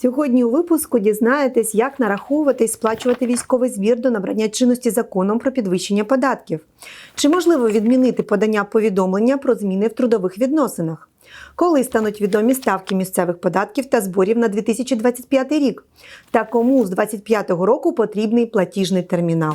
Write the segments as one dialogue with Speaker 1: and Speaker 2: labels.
Speaker 1: Сьогодні у випуску дізнаєтесь, як нараховувати і сплачувати військовий збір до набрання чинності законом про підвищення податків. Чи можливо відмінити подання повідомлення про зміни в трудових відносинах? Коли стануть відомі ставки місцевих податків та зборів на 2025 рік? Та кому з 2025 року потрібний платіжний термінал?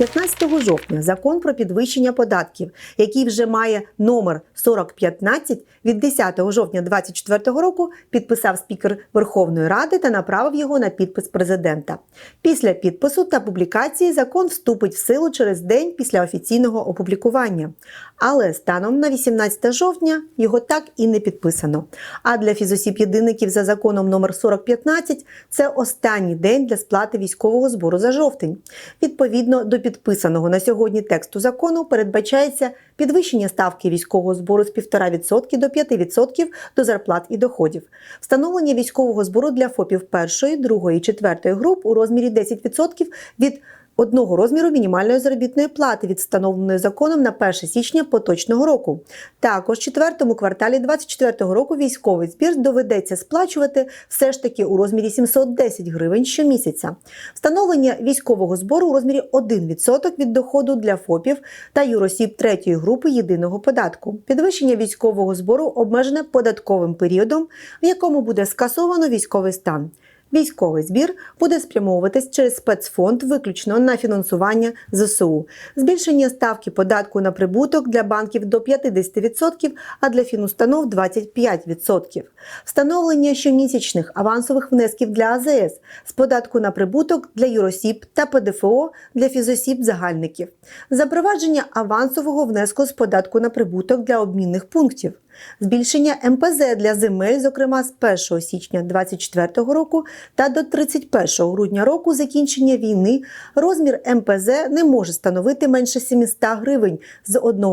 Speaker 1: 15 жовтня закон про підвищення податків, який вже має номер 4015 від 10 жовтня 2024 року, підписав спікер Верховної Ради та направив його на підпис президента. Після підпису та публікації закон вступить в силу через день після офіційного опублікування. Але станом на 18 жовтня його так і не підписано. А для фізосіб-єдиників за законом номер 4015 це останній день для сплати військового збору за жовтень. Відповідно до підписаного на сьогодні тексту закону передбачається підвищення ставки військового збору з 1,5% до 5% до зарплат і доходів, встановлення військового збору для ФОПів першої, другої четвертої груп у розмірі 10% від одного розміру мінімальної заробітної плати від встановленої законом на 1 січня поточного року. Також в четвертому кварталі 2024 року військовий збір доведеться сплачувати все ж таки у розмірі 710 гривень щомісяця. Встановлення військового збору у розмірі 1% від доходу для ФОПів та юросіб третьої групи єдиного податку. Підвищення військового збору обмежене податковим періодом, в якому буде скасовано військовий стан. Військовий збір буде спрямовуватись через спецфонд виключно на фінансування ЗСУ, збільшення ставки податку на прибуток для банків до 50%, а для фінустанов 25%, встановлення щомісячних авансових внесків для АЗС з податку на прибуток для юросіб та ПДФО для фізосіб-загальників, запровадження авансового внеску з податку на прибуток для обмінних пунктів. Збільшення МПЗ для земель, зокрема з 1 січня 2024 року та до 31 грудня року закінчення війни, розмір МПЗ не може становити менше 700 гривень з 1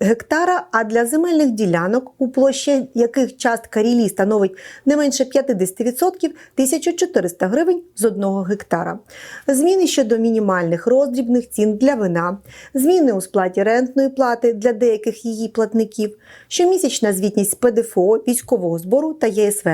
Speaker 1: гектара, а для земельних ділянок, у площі яких частка рілі становить не менше 50% 1400 гривень з 1 гектара. Зміни щодо мінімальних роздрібних цін для вина, зміни у сплаті рентної плати для деяких її платників, щомісячна звітність ПДФО, військового збору та ЄСВ.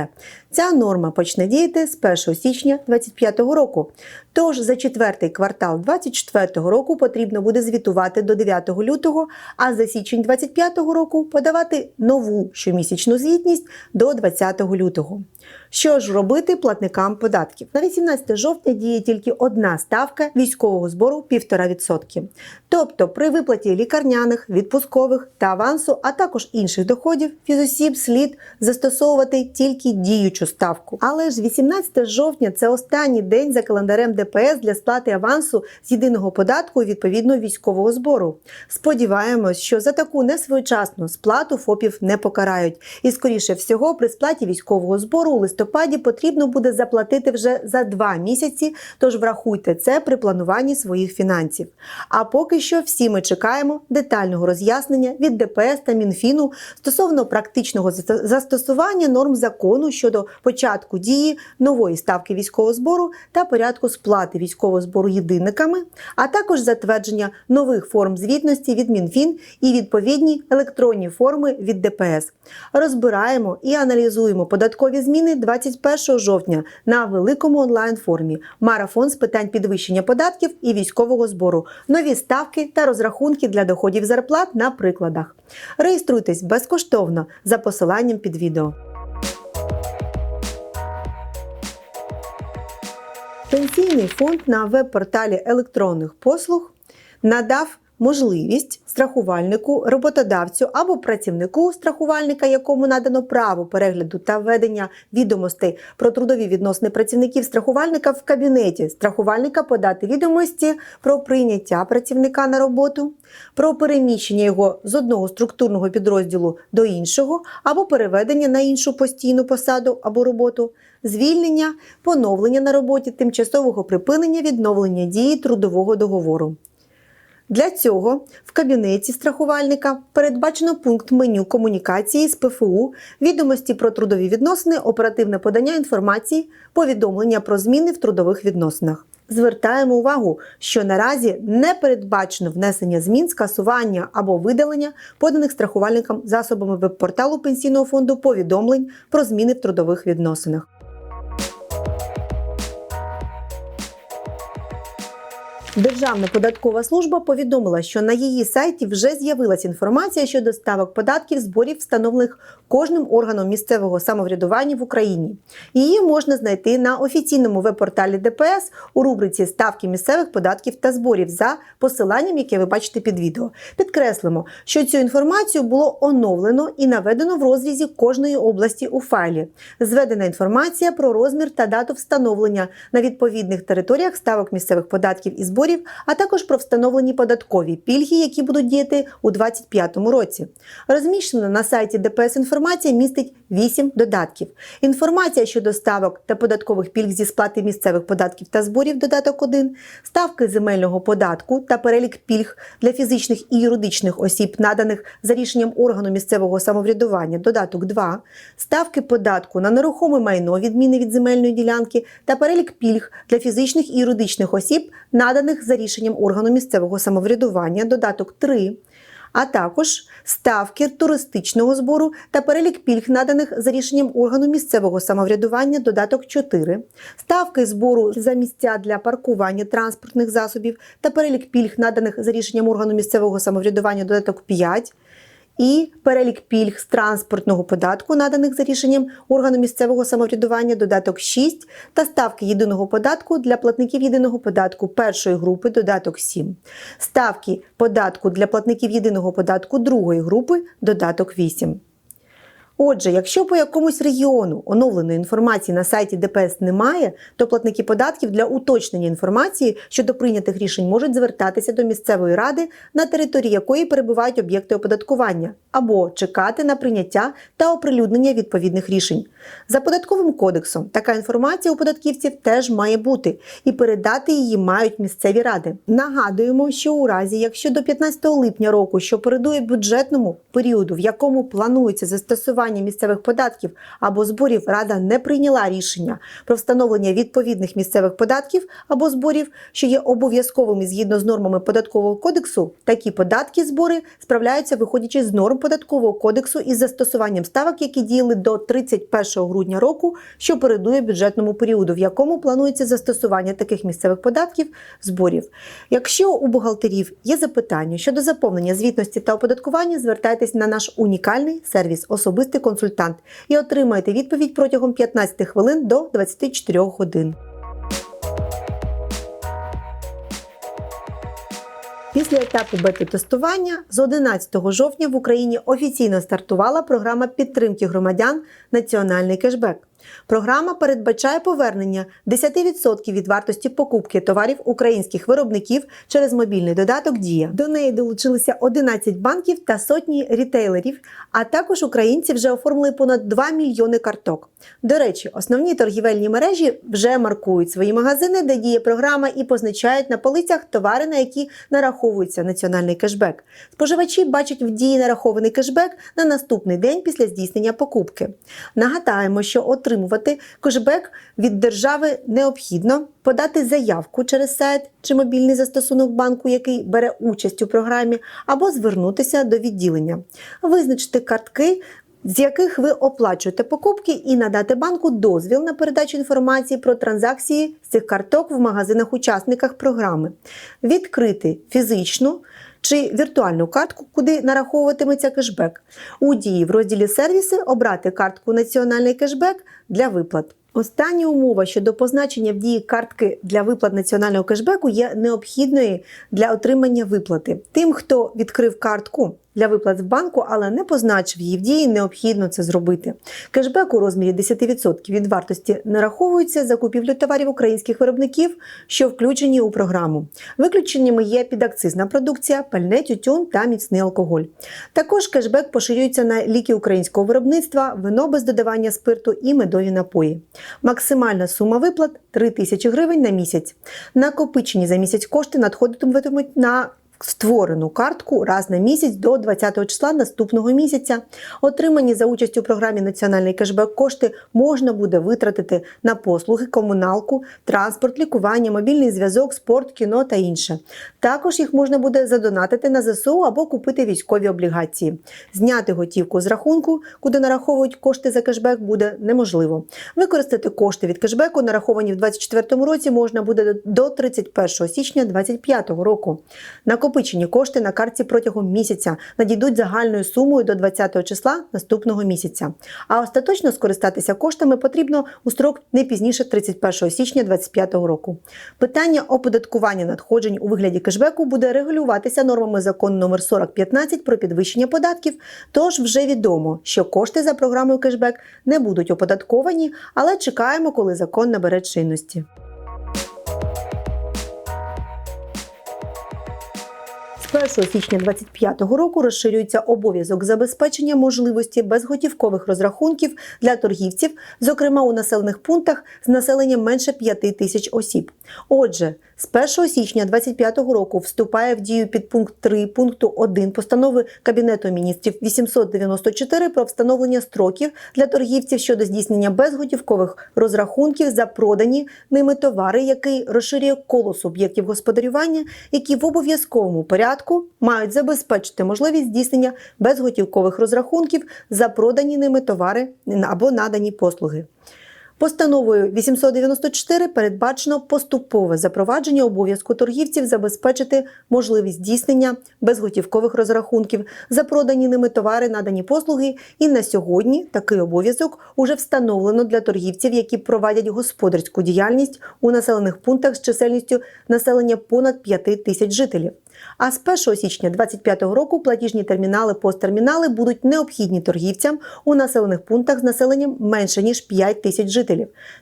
Speaker 1: Ця норма почне діяти з 1 січня 2025 року. Тож за четвертий квартал 2024 року потрібно буде звітувати до 9 лютого, а за січень 2025 року подавати нову щомісячну звітність до 20 лютого. Що ж робити платникам податків? На 18 жовтня діє тільки одна ставка військового збору 1,5%. Тобто при виплаті лікарняних, відпускових та авансу, а також інших доходів, фізосіб слід застосовувати тільки діючу ставку. Але ж 18 жовтня це останній день за календарем ДПС для сплати авансу з єдиного податку відповідно військового збору. Сподіваємось, що за таку несвоєчасну сплату ФОПів не покарають. І скоріше всього, при сплаті військового збору у листопаді потрібно буде заплатити вже за два місяці. Тож врахуйте це при плануванні своїх фінансів. А поки що всі ми чекаємо детального роз'яснення від ДПС та Мінфіну стосовно практичного застосування норм закону щодо початку дії нової ставки військового збору та порядку сплати військового збору єдинниками, а також затвердження нових форм звітності від Мінфін і відповідні електронні форми від ДПС. Розбираємо і аналізуємо податкові зміни 21 жовтня на великому онлайн-форумі Марафон з питань підвищення податків і військового збору, нові ставки та розрахунки для доходів зарплат на прикладах. Реєструйтесь безкоштовно за посиланням під відео. Пенсійний фонд на веб-порталі електронних послуг надав можливість страхувальнику, роботодавцю або працівнику страхувальника, якому надано право перегляду та введення відомостей про трудові відносини працівників страхувальника в кабінеті страхувальника подати відомості про прийняття працівника на роботу, про переміщення його з одного структурного підрозділу до іншого або переведення на іншу постійну посаду або роботу, звільнення, поновлення на роботі, тимчасового припинення, відновлення дії трудового договору. Для цього в кабінеті страхувальника передбачено пункт меню комунікації з ПФУ, відомості про трудові відносини, оперативне подання інформації, повідомлення про зміни в трудових відносинах. Звертаємо увагу, що наразі не передбачено внесення змін, скасування або видалення поданих страхувальникам засобами веб-порталу пенсійного фонду повідомлень про зміни в трудових відносинах. Державна податкова служба повідомила, що на її сайті вже з'явилася інформація щодо ставок податків зборів, встановлених кожним органом місцевого самоврядування в Україні. Її можна знайти на офіційному веб-порталі ДПС у рубриці Ставки місцевих податків та зборів за посиланням, яке ви бачите під відео. Підкреслимо, що цю інформацію було оновлено і наведено в розрізі кожної області у файлі. Зведена інформація про розмір та дату встановлення на відповідних територіях ставок місцевих податків і зборів, а також про встановлені податкові пільги, які будуть діяти у 2025 році. Розміщена на сайті ДПС інформація містить 8 додатків. Інформація щодо ставок та податкових пільг зі сплати місцевих податків та зборів додаток 1, ставки земельного податку та перелік пільг для фізичних і юридичних осіб, наданих за рішенням органу місцевого самоврядування, додаток 2, ставки податку на нерухоме майно, відміни від земельної ділянки та перелік пільг для фізичних і юридичних осіб, наданих за рішенням органу місцевого самоврядування, додаток 3, а також ставки туристичного збору та перелік пільг, наданих за рішенням органу місцевого самоврядування, додаток 4, ставки збору за місця для паркування транспортних засобів та перелік пільг, наданих за рішенням органу місцевого самоврядування, додаток 5, і перелік пільг з транспортного податку, наданих за рішенням органу місцевого самоврядування, додаток 6 та ставки єдиного податку для платників єдиного податку першої групи, додаток 7, ставки податку для платників єдиного податку другої групи, додаток 8. Отже, якщо по якомусь регіону оновленої інформації на сайті ДПС немає, то платники податків для уточнення інформації щодо прийнятих рішень можуть звертатися до місцевої ради, на території якої перебувають об'єкти оподаткування, або чекати на прийняття та оприлюднення відповідних рішень. За податковим кодексом така інформація у податківців теж має бути, і передати її мають місцеві ради. Нагадуємо, що у разі, якщо до 15 липня року, що передує бюджетному періоду, в якому планується застосування місцевих податків або зборів, рада не прийняла рішення про встановлення відповідних місцевих податків або зборів, що є обов'язковими згідно з нормами податкового кодексу, такі податки збори справляються, виходячи з норм податкового кодексу із застосуванням ставок, які діяли до 31 грудня року, що передує бюджетному періоду, в якому планується застосування таких місцевих податків зборів. Якщо у бухгалтерів є запитання щодо заповнення звітності та оподаткування, звертайтесь на наш унікальний сервіс Особистий консультант і отримайте відповідь протягом 15 хвилин до 24 годин. Після етапу бета-тестування з 11 жовтня в Україні офіційно стартувала програма підтримки громадян Національний кешбек. Програма передбачає повернення 10% від вартості покупки товарів українських виробників через мобільний додаток Дія. До неї долучилися 11 банків та сотні рітейлерів, а також українці вже оформили понад 2 мільйони карток. До речі, основні торгівельні мережі вже маркують свої магазини, де діє програма, і позначають на полицях товари, на які нараховується національний кешбек. Споживачі бачать в дії нарахований кешбек на наступний день після здійснення покупки. Нагадаємо, що отримувати кешбек від держави необхідно подати заявку через сайт чи мобільний застосунок банку, який бере участь у програмі, або звернутися до відділення, визначити картки. З яких ви оплачуєте покупки і надати банку дозвіл на передачу інформації про транзакції з цих карток в магазинах-учасниках програми, відкрити фізичну чи віртуальну картку, куди нараховуватиметься кешбек. У дії в розділі сервіси обрати картку Національний кешбек для виплат. Остання умова щодо позначення в дії картки для виплат національного кешбеку є необхідною для отримання виплати. Тим, хто відкрив картку для виплат в банку, але не позначив її в дії, необхідно це зробити. Кешбек у розмірі 10% від вартості нараховується за купівлю товарів українських виробників, що включені у програму. Виключеннями є підакцизна продукція, пальне, тютюн та міцний алкоголь. Також кешбек поширюється на ліки українського виробництва, вино без додавання спирту і медові напої. Максимальна сума виплат 3 тисячі гривень на місяць. Накопичені за місяць кошти надходитимуть на створену картку раз на місяць до 20 числа наступного місяця. Отримані за участю у програмі Національний кешбек кошти можна буде витратити на послуги, комуналку, транспорт, лікування, мобільний зв'язок, спорт, кіно та інше. Також їх можна буде задонатити на ЗСУ або купити військові облігації. Зняти готівку з рахунку, куди нараховують кошти за кешбек, буде неможливо. Використати кошти від кешбеку, нараховані в 2024 році, можна буде до 31 січня 2025 року. Накопичені кошти на картці протягом місяця надійдуть загальною сумою до 20 числа наступного місяця. А остаточно скористатися коштами потрібно у строк не пізніше 31 січня 2025 року. Питання оподаткування надходжень у вигляді кешбеку буде регулюватися нормами закону номер 4015 про підвищення податків. Тож вже відомо, що кошти за програмою кешбек не будуть оподатковані, але чекаємо, коли закон набере чинності. З 1 січня 2025 року розширюється обов'язок забезпечення можливості безготівкових розрахунків для торгівців, зокрема у населених пунктах з населенням менше 5 тисяч осіб. Отже, з 1 січня 2025 року вступає в дію підпункт 3 пункту 1 постанови Кабінету міністрів 894 про встановлення строків для торгівців щодо здійснення безготівкових розрахунків за продані ними товари, який розширює коло суб'єктів господарювання, які в обов'язковому порядку мають забезпечити можливість здійснення безготівкових розрахунків за продані ними товари або надані послуги. Постановою 894 передбачено поступове запровадження обов'язку торгівців забезпечити можливість здійснення безготівкових розрахунків за продані ними товари, надані послуги. І на сьогодні такий обов'язок уже встановлено для торгівців, які проводять господарську діяльність у населених пунктах з чисельністю населення понад 5 тисяч жителів. А з 1 січня 2025 року платіжні термінали, посттермінали будуть необхідні торгівцям у населених пунктах з населенням менше ніж 5 тисяч жителів.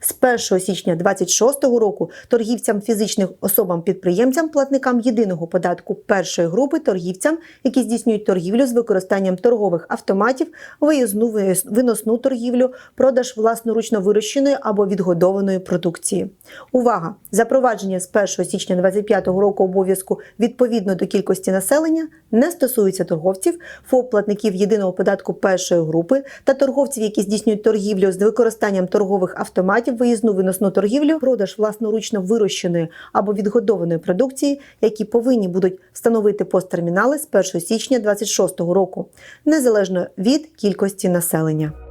Speaker 1: З 1 січня 2026 року торгівцям фізичним особам-підприємцям, платникам єдиного податку першої групи торгівцям, які здійснюють торгівлю з використанням торгових автоматів, виїзну виносну торгівлю, продаж власноручно вирощеної або відгодованої продукції. Увага! Запровадження з 1 січня 2025 року обов'язку відповідно до кількості населення не стосується торговців, ФОП-платників єдиного податку першої групи та торговців, які здійснюють торгівлю з використанням торгових автоматів, виїзну виносну торгівлю, продаж власноручно вирощеної або відгодованої продукції, які повинні будуть встановити посттермінали з 1 січня 2026 року, незалежно від кількості населення.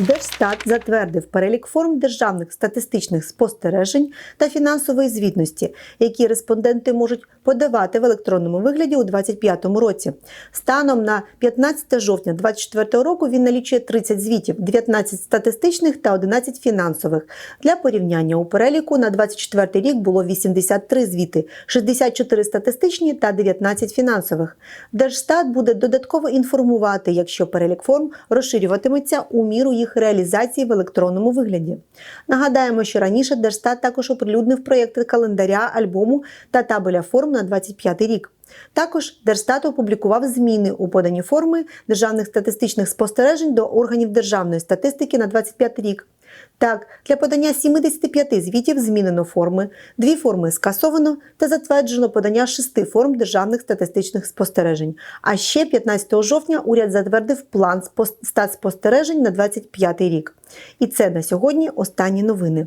Speaker 1: Держстат затвердив перелік форм державних статистичних спостережень та фінансової звітності, які респонденти можуть подавати в електронному вигляді у 2025 році. Станом на 15 жовтня 2024 року він налічує 30 звітів, 19 статистичних та 11 фінансових. Для порівняння у переліку на 2024 рік було 83 звіти, 64 статистичні та 19 фінансових. Держстат буде додатково інформувати, якщо перелік форм розширюватиметься у міру їх реалізації в електронному вигляді. Нагадаємо, що раніше Держстат також оприлюднив проєкти календаря, альбому та табеля форм на 25 рік. Також Держстат опублікував зміни у подані форми державних статистичних спостережень до органів державної статистики на 25 рік. Так, для подання 75 звітів змінено форми, дві форми скасовано та затверджено подання шести форм державних статистичних спостережень. А ще 15 жовтня уряд затвердив план статспостережень на 25 рік. І це на сьогодні останні новини.